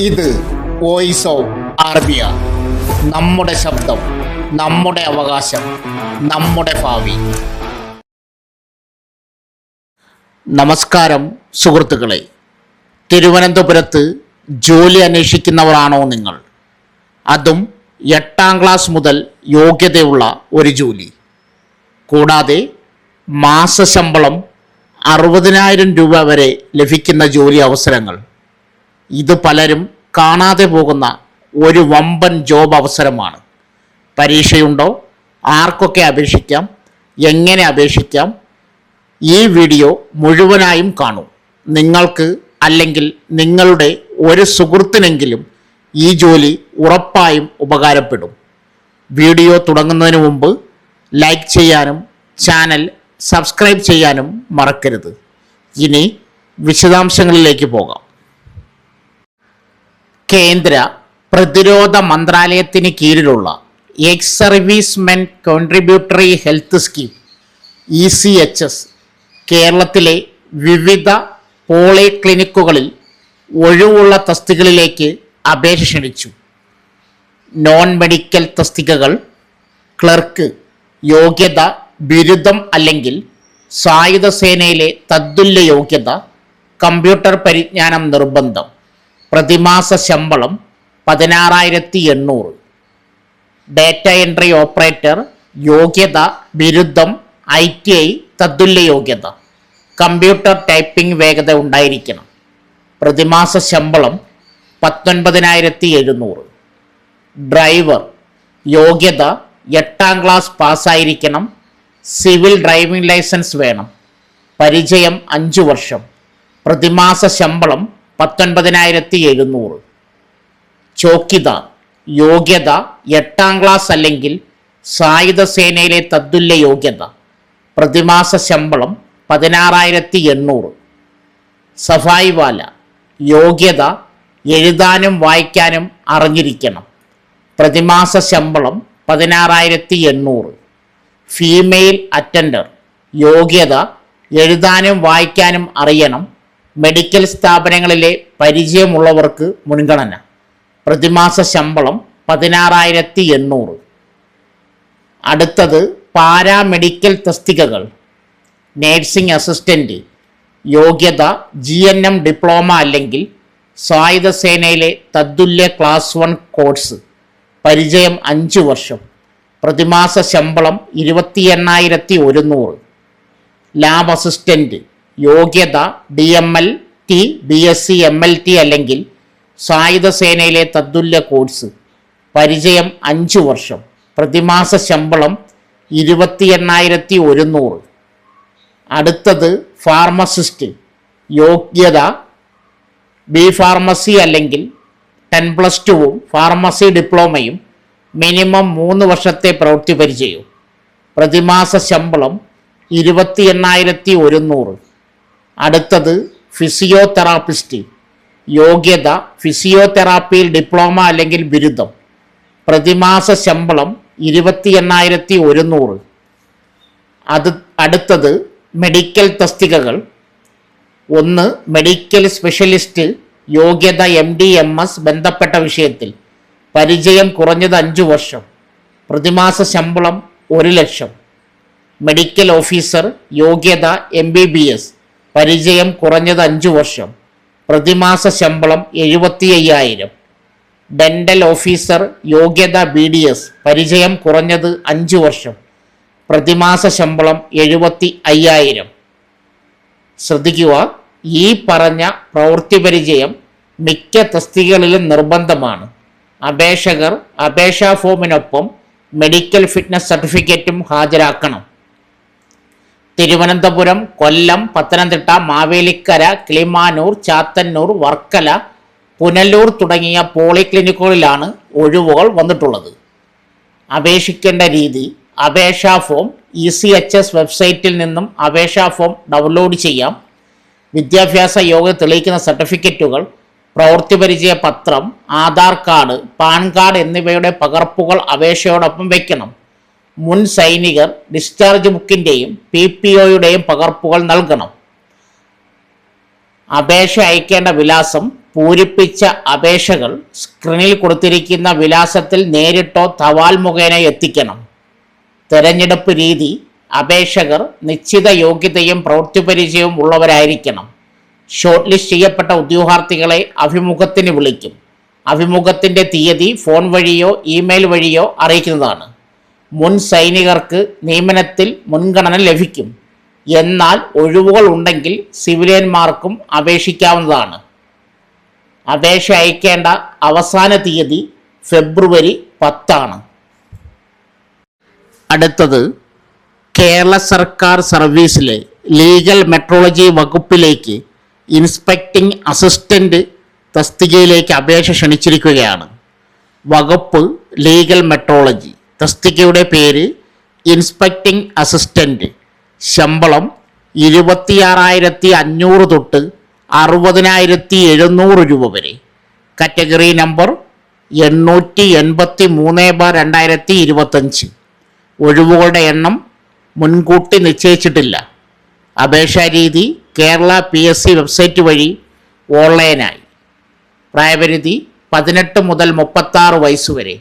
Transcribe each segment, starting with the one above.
ഇത് voice of Arabiya നമ്മുടെ ശബ്ദം നമ്മുടെ അവകാശം നമ്മുടെ ഭാവി. നമസ്കാരം സുഹൃത്തുക്കളെ. തിരുവനന്തപുരത്ത് ജോലി അന്വേഷിക്കുന്നവരാണോ നിങ്ങൾ? അതും എട്ടാം ക്ലാസ് മുതൽ യോഗ്യതയുള്ള ഒരു ജോലി. കൂടാതെ മാസശമ്പളം അറുപതിനായിരം രൂപ വരെ ലഭിക്കുന്ന ജോലി അവസരങ്ങൾ. ഇത് പലരും കാണാതെ പോകുന്ന ഒരു വമ്പൻ ജോബ് അവസരമാണ്. പരീക്ഷയുണ്ടോ? ആർക്കൊക്കെ അപേക്ഷിക്കാം? എങ്ങനെ അപേക്ഷിക്കാം? ഈ വീഡിയോ മുഴുവനായും കാണൂ. നിങ്ങൾക്ക് അല്ലെങ്കിൽ നിങ്ങളുടെ ഒരു സുഹൃത്തിനെങ്കിലും ഈ ജോലി ഉറപ്പായും ഉപകാരപ്പെടും. വീഡിയോ തുടങ്ങുന്നതിന് മുമ്പ് ലൈക്ക് ചെയ്യാനും ചാനൽ സബ്സ്ക്രൈബ് ചെയ്യാനും മറക്കരുത്. ഇനി വിശദാംശങ്ങളിലേക്ക് പോകാം. കേന്ദ്ര പ്രതിരോധ മന്ത്രാലയത്തിന് കീഴിലുള്ള ex servicemen contributory health scheme E C H S കേരളത്തിലെ വിവിധ പോളിക്ലിനിക്കുകളിൽ ഒഴിവുള്ള തസ്തികകളിലേക്ക് അപേക്ഷ ക്ഷണിച്ചു. നോൺ മെഡിക്കൽ തസ്തികകൾ ക്ലർക്ക് യോഗ്യത ബിരുദം അല്ലെങ്കിൽ സായുധ സേനയിലെ തദ്തുല്യ യോഗ്യത കമ്പ്യൂട്ടർ പരിജ്ഞാനം നിർബന്ധം. പ്രതിമാസ ശമ്പളം പതിനാറായിരത്തി എണ്ണൂറ് ഡേറ്റ എൻട്രി ഓപ്പറേറ്റർ യോഗ്യത ബിരുദം ഐ ടി ഐ തത്തുല്യ യോഗ്യത. കമ്പ്യൂട്ടർ ടൈപ്പിംഗ് വേഗത ഉണ്ടായിരിക്കണം. പ്രതിമാസ ശമ്പളം പത്തൊൻപതിനായിരത്തി എഴുന്നൂറ് ഡ്രൈവർ യോഗ്യത എട്ടാം ക്ലാസ് പാസ്സായിരിക്കണം. സിവിൽ ഡ്രൈവിംഗ് ലൈസൻസ് വേണം. പരിചയം അഞ്ച് വർഷം. പ്രതിമാസ ശമ്പളം പത്തൊൻപതിനായിരത്തി എഴുന്നൂറ് ചോക്കിദാർ യോഗ്യത എട്ടാം ക്ലാസ് അല്ലെങ്കിൽ സായുധ സേനയിലെ തദ്തുല്യ യോഗ്യത. പ്രതിമാസ ശമ്പളം പതിനാറായിരത്തി എണ്ണൂറ് സഫായി വാല യോഗ്യത എഴുതാനും വായിക്കാനും അറിഞ്ഞിരിക്കണം. പ്രതിമാസ ശമ്പളം പതിനാറായിരത്തി എണ്ണൂറ് ഫീമെയിൽ അറ്റൻഡർ യോഗ്യത എഴുതാനും വായിക്കാനും അറിയണം. മെഡിക്കൽ സ്ഥാപനങ്ങളിലെ പരിചയമുള്ളവർക്ക് മുൻഗണന. പ്രതിമാസ ശമ്പളം പതിനാറായിരത്തി എണ്ണൂറ് അടുത്തത് പാരാമെഡിക്കൽ തസ്തികകൾ. നേഴ്സിംഗ് അസിസ്റ്റന്റ് യോഗ്യത ജി എൻ എം ഡിപ്ലോമ അല്ലെങ്കിൽ സായുധ സേനയിലെ തദ്തുല്യ ക്ലാസ് വൺ കോഴ്സ്. പരിചയം അഞ്ച് വർഷം. പ്രതിമാസ ശമ്പളം ഇരുപത്തി എണ്ണായിരത്തി ഒരുന്നൂറ് ലാബ് അസിസ്റ്റന്റ് യോഗ്യത D M L T B S C M L T അല്ലെങ്കിൽ സായുധ സേനയിലെ തത്തുല്യ കോഴ്സ്. പരിചയം അഞ്ച് വർഷം. പ്രതിമാസ ശമ്പളം ഇരുപത്തി എണ്ണായിരത്തി ഒരുന്നൂറ് അടുത്തത് ഫാർമസിസ്റ്റ് യോഗ്യത ബി ഫാർമസി അല്ലെങ്കിൽ ടെൻ പ്ലസ് ടുവും ഫാർമസി ഡിപ്ലോമയും മിനിമം മൂന്ന് വർഷത്തെ പ്രവൃത്തി പരിചയവും. പ്രതിമാസ ശമ്പളം ഇരുപത്തി എണ്ണായിരത്തി ഒരുന്നൂറ് അടുത്തത് ഫിസിയോതെറാപ്പിസ്റ്റ്. യോഗ്യത ഫിസിയോതെറാപ്പിയിൽ ഡിപ്ലോമ അല്ലെങ്കിൽ ബിരുദം. പ്രതിമാസ ശമ്പളം ഇരുപത്തി എണ്ണായിരത്തി ഒരുന്നൂറ് അത് അടുത്തത് മെഡിക്കൽ തസ്തികകൾ. ഒന്ന് മെഡിക്കൽ സ്പെഷ്യലിസ്റ്റ് യോഗ്യത എം ഡി എം എസ് ബന്ധപ്പെട്ട വിഷയത്തിൽ. പരിചയം കുറഞ്ഞത് അഞ്ച് വർഷം. പ്രതിമാസ ശമ്പളം ഒരു ലക്ഷം. മെഡിക്കൽ ഓഫീസർ യോഗ്യത എം ബി ബി എസ്. പരിചയം കുറഞ്ഞത് അഞ്ചു വർഷം. പ്രതിമാസ ശമ്പളം എഴുപത്തി അയ്യായിരം ഡെന്റൽ ഓഫീസർ യോഗ്യത ബി ഡി എസ് പരിചയം കുറഞ്ഞത് അഞ്ച് വർഷം. പ്രതിമാസ ശമ്പളം എഴുപത്തി അയ്യായിരം ശ്രദ്ധിക്കുക ഈ പറഞ്ഞ പ്രവൃത്തി പരിചയം മിക്ക തസ്തികളിലും നിർബന്ധമാണ്. അപേക്ഷകർ അപേക്ഷാ ഫോമിനൊപ്പം മെഡിക്കൽ ഫിറ്റ്നസ് സർട്ടിഫിക്കറ്റും ഹാജരാക്കണം. തിരുവനന്തപുരം കൊല്ലം പത്തനംതിട്ട മാവേലിക്കര കിളിമാനൂർ ചാത്തന്നൂർ വർക്കല പുനലൂർ തുടങ്ങിയ പോളിക്ലിനിക്കുകളിലാണ് ഒഴിവുകൾ വന്നിട്ടുള്ളത്. അപേക്ഷിക്കേണ്ട രീതി അപേക്ഷാ form E C H S വെബ്സൈറ്റിൽ നിന്നും അപേക്ഷാ ഫോം ഡൗൺലോഡ് ചെയ്യാം. വിദ്യാഭ്യാസ യോഗ്യത തെളിയിക്കുന്ന സർട്ടിഫിക്കറ്റുകൾ പ്രവൃത്തി പരിചയ പത്രം ആധാർ കാർഡ് പാൻ കാർഡ് എന്നിവയുടെ പകർപ്പുകൾ അപേക്ഷയോടൊപ്പം വയ്ക്കണം മുൻ സൈനികർ ഡിസ്ചാർജ് ബുക്കിന്റെയും പി പി ഒയുടെയും പകർപ്പുകൾ നൽകണം. അപേക്ഷ അയക്കേണ്ട വിലാസം പൂരിപ്പിച്ച അപേക്ഷകൾ സ്ക്രീനിൽ കൊടുത്തിരിക്കുന്ന വിലാസത്തിൽ നേരിട്ടോ തവാൽ മുഖേന എത്തിക്കണം. തെരഞ്ഞെടുപ്പ് രീതി അപേക്ഷകർ നിശ്ചിത യോഗ്യതയും പ്രവൃത്തിപരിചയവും ഉള്ളവരായിരിക്കണം. ഷോർട്ട് ലിസ്റ്റ് ചെയ്യപ്പെട്ട ഉദ്യോഗാർത്ഥികളെ അഭിമുഖത്തിന് വിളിക്കും. അഭിമുഖത്തിന്റെ തീയതി ഫോൺ വഴിയോ ഇമെയിൽ വഴിയോ അറിയിക്കുന്നതാണ്. മുൻ സൈനികർക്ക് നിയമനത്തിൽ മുൻഗണന ലഭിക്കും. എന്നാൽ ഒഴിവുകൾ ഉണ്ടെങ്കിൽ സിവിലിയന്മാർക്കും അപേക്ഷിക്കാവുന്നതാണ്. അപേക്ഷ അയക്കേണ്ട അവസാന തീയതി ഫെബ്രുവരി പത്താണ്. അടുത്തത് കേരള സർക്കാർ സർവീസിലെ ലീഗൽ മെട്രോളജി വകുപ്പിലേക്ക് ഇൻസ്പെക്ടിംഗ് അസിസ്റ്റന്റ് തസ്തികയിലേക്ക് അപേക്ഷ ക്ഷണിച്ചിരിക്കുകയാണ്. വകുപ്പ് ലീഗൽ മെട്രോളജി. തസ്തികയുടെ പേര് ഇൻസ്പെക്ടിംഗ് അസിസ്റ്റന്റ് ശമ്പളം ഇരുപത്തിയാറായിരത്തി അഞ്ഞൂറ് തൊട്ട് അറുപതിനായിരത്തി എഴുന്നൂറ് രൂപ വരെ. കാറ്റഗറി നമ്പർ എണ്ണൂറ്റി എൺപത്തി മൂന്ന് ബാർ രണ്ടായിരത്തി ഇരുപത്തഞ്ച് ഒഴിവുകളുടെ എണ്ണം മുൻകൂട്ടി നിശ്ചയിച്ചിട്ടില്ല. അപേക്ഷാ രീതി Kerala P S C website വഴി ഓൺലൈനായി. പ്രായപരിധി പതിനെട്ട് മുതൽ മുപ്പത്താറ് വയസ്സ് വരെ.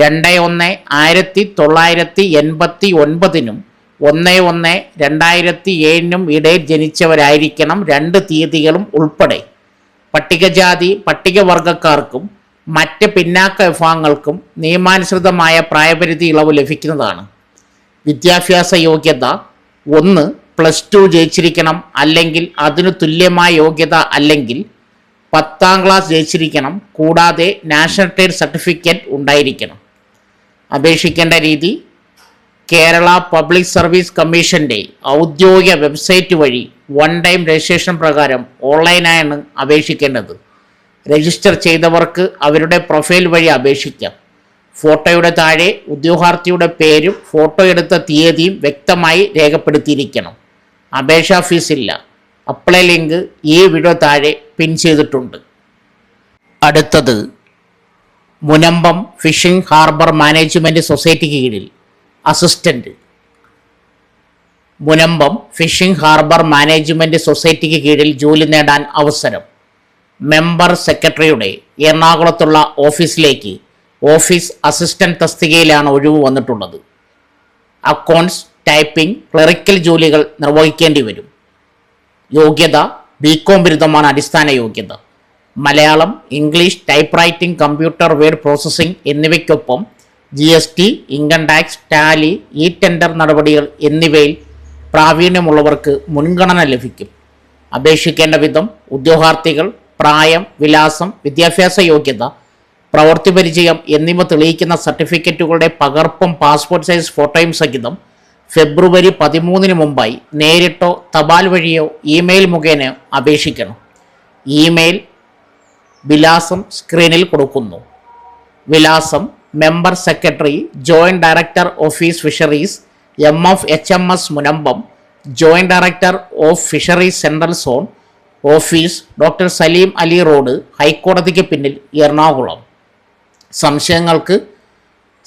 രണ്ട് ഒന്ന് ആയിരത്തി തൊള്ളായിരത്തി എൺപത്തി ഒൻപതിനും ഒന്ന് ഒന്ന് രണ്ടായിരത്തി ഏഴിനും ഇടയിൽ ജനിച്ചവരായിരിക്കണം രണ്ട് തീയതികളും ഉൾപ്പെടെ. പട്ടികജാതി പട്ടികവർഗക്കാർക്കും മറ്റ് പിന്നാക്ക വിഭാഗങ്ങൾക്കും നിയമാനുസൃതമായ പ്രായപരിധി ഇളവ് ലഭിക്കുന്നതാണ്. വിദ്യാഭ്യാസ യോഗ്യത ഒന്ന് പ്ലസ് ടു ജയിച്ചിരിക്കണം അല്ലെങ്കിൽ അതിനു തുല്യമായ യോഗ്യത അല്ലെങ്കിൽ പത്താം ക്ലാസ് ജയിച്ചിരിക്കണം കൂടാതെ നാഷണൽ ട്രേഡ് സർട്ടിഫിക്കറ്റ് ഉണ്ടായിരിക്കണം. അപേക്ഷിക്കേണ്ട രീതി കേരള പബ്ലിക് സർവീസ് കമ്മീഷന്റെ ഔദ്യോഗിക വെബ്സൈറ്റ് വഴി വൺ ടൈം രജിസ്ട്രേഷൻ പ്രകാരം ഓൺലൈനായാണ് അപേക്ഷിക്കേണ്ടത്. രജിസ്റ്റർ ചെയ്തവർക്ക് അവരുടെ പ്രൊഫൈൽ വഴി അപേക്ഷിക്കാം. ഫോട്ടോയുടെ താഴെ ഉദ്യോഗാർത്ഥിയുടെ പേരും ഫോട്ടോ എടുത്ത തീയതിയും വ്യക്തമായി രേഖപ്പെടുത്തിയിരിക്കണം. അപേക്ഷാ ഫീസില്ല അപ്ലൈ ലിങ്ക് ഈ വീഡിയോ താഴെ പിൻ ചെയ്തിട്ടുണ്ട്. അടുത്തത് മുനമ്പം ഫിഷിംഗ് ഹാർബർ മാനേജ്മെന്റ് സൊസൈറ്റിക്ക് കീഴിൽ assistant Munambam fishing harbour management സൊസൈറ്റിക്ക് കീഴിൽ ജോലി നേടാൻ അവസരം. മെമ്പർ സെക്രട്ടറിയുടെ എറണാകുളത്തുള്ള ഓഫീസിലേക്ക് ഓഫീസ് അസിസ്റ്റന്റ് തസ്തികയിലാണ് ഒഴിവ് വന്നിട്ടുള്ളത്. അക്കൗണ്ട്സ് ടൈപ്പിംഗ് ക്ലറിക്കൽ ജോലികൾ നിർവഹിക്കേണ്ടി വരും. യോഗ്യത ബികോം ബിരുദമാണ് അടിസ്ഥാന യോഗ്യത. Malayalam English type writing computer word processing എന്നിവയ്ക്കൊപ്പം G S T income tax Tally e tender നടപടികൾ എന്നിവയിൽ പ്രാവീണ്യമുള്ളവർക്ക് മുൻഗണന ലഭിക്കും. അപേക്ഷിക്കേണ്ട വിധം ഉദ്യോഗാർത്ഥികൾ പ്രായം വിലാസം വിദ്യാഭ്യാസ യോഗ്യത പ്രവൃത്തി പരിചയം എന്നിവ തെളിയിക്കുന്ന സർട്ടിഫിക്കറ്റുകളുടെ പകർപ്പും പാസ്പോർട്ട് സൈസ് ഫോട്ടോയും സഹിതം ഫെബ്രുവരി പതിമൂന്നിന് മുമ്പായി നേരിട്ടോ തപാൽ വഴിയോ ഇമെയിൽ മുഖേന അപേക്ഷിക്കണം. ഇമെയിൽ വിലാസം സ്ക്രീനിൽ കൊടുക്കുന്നു. വിലാസം member secretary joint director office fisheries M F H M S Munambam joint director of fisheries central zone office doctor Salim Ali road ഹൈക്കോടതിക്ക് പിന്നിൽ എറണാകുളം. സംശയങ്ങൾക്ക്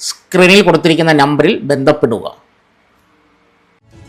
സ്ക്രീനിൽ കൊടുത്തിരിക്കുന്ന നമ്പറിൽ ബന്ധപ്പെടുക.